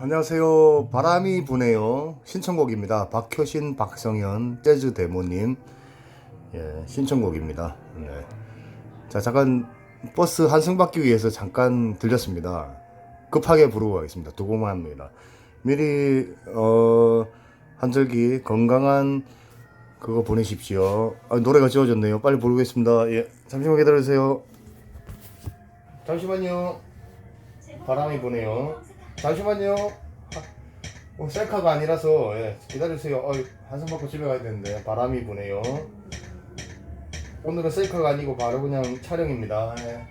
안녕하세요. 바람이 부네요. 신청곡입니다. 박효신, 박성현, 재즈 데모님. 예, 신청곡입니다. 네. 자, 잠깐 버스 한승 받기 위해서 잠깐 들렸습니다. 급하게 부르고 가겠습니다. 두 곡만 합니다. 미리, 어, 한절기 건강한 그거 보내십시오. 아, 노래가 지워졌네요. 빨리 부르겠습니다. 예, 잠시만 기다려주세요. 잠시만요. 바람이 부네요. 잠시만요. 아, 어, 셀카가 아니라서 예, 기다려주세요. 어, 한숨 받고 집에 가야 되는데 바람이 부네요. 오늘은 셀카가 아니고 바로 그냥 촬영입니다. 예.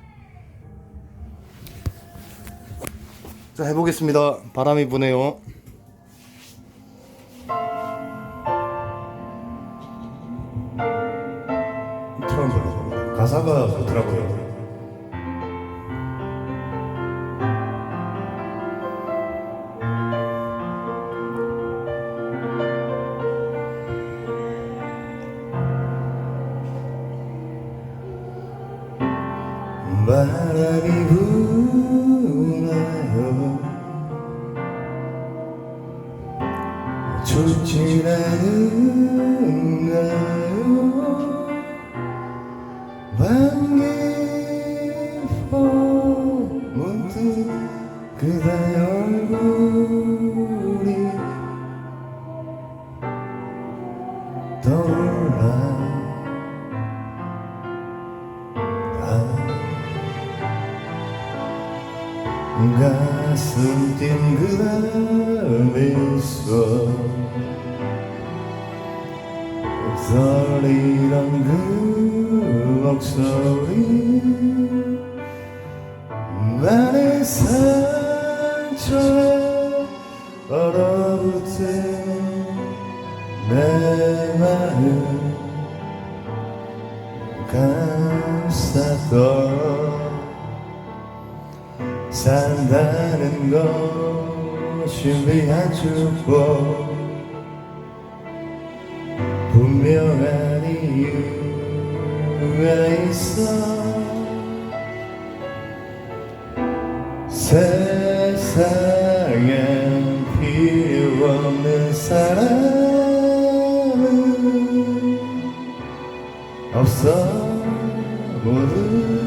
자 해보겠습니다. 바람이 부네요. 처음 불러봅니다. 가사가 좋더라고요. 바람이 부나요. 좋진 않은가요? 반기포 문득 그대 얼굴이 떠올라 가슴 뛴서 떨리던 그 목소리 나의 상처에 얼어붙은 내 마음 감쌌던 산다는 것이 위한 축복 분명한 이유가 있어. 세상엔 필요 없는 사람은 없어. 모두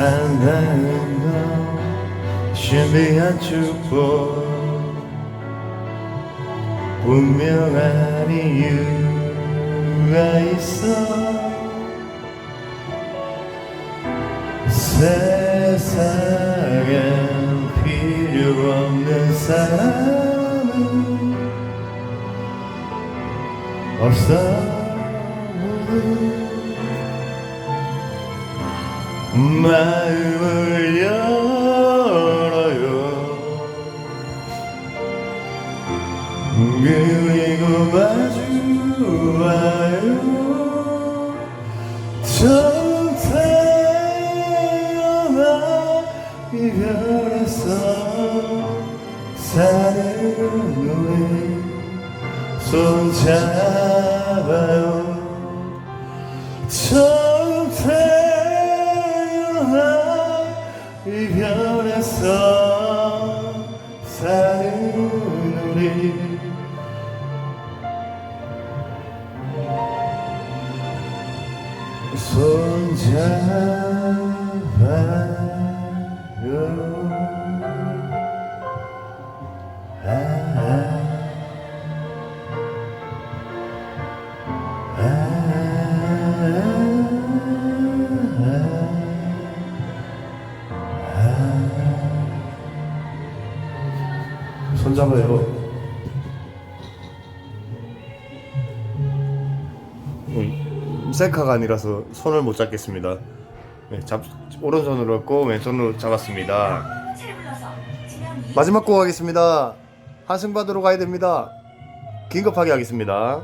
산다는 건 신비한 축복. 분명한 이유가 있어. 세상엔 필요 없는 사람은 없어 마음을 열어요. 그리고 마주와요 처음 태어나 이별에서 사는 우리 손잡아요 변했어. 사는 우리. 손잡아요. 음, 셀카가 아니라서 손을 못 잡겠습니다. 네, 잡 오른손으로 했고 왼손으로 잡았습니다. 마지막 곡 하겠습니다. 한승 받으러 가야 됩니다. 긴급하게 하겠습니다.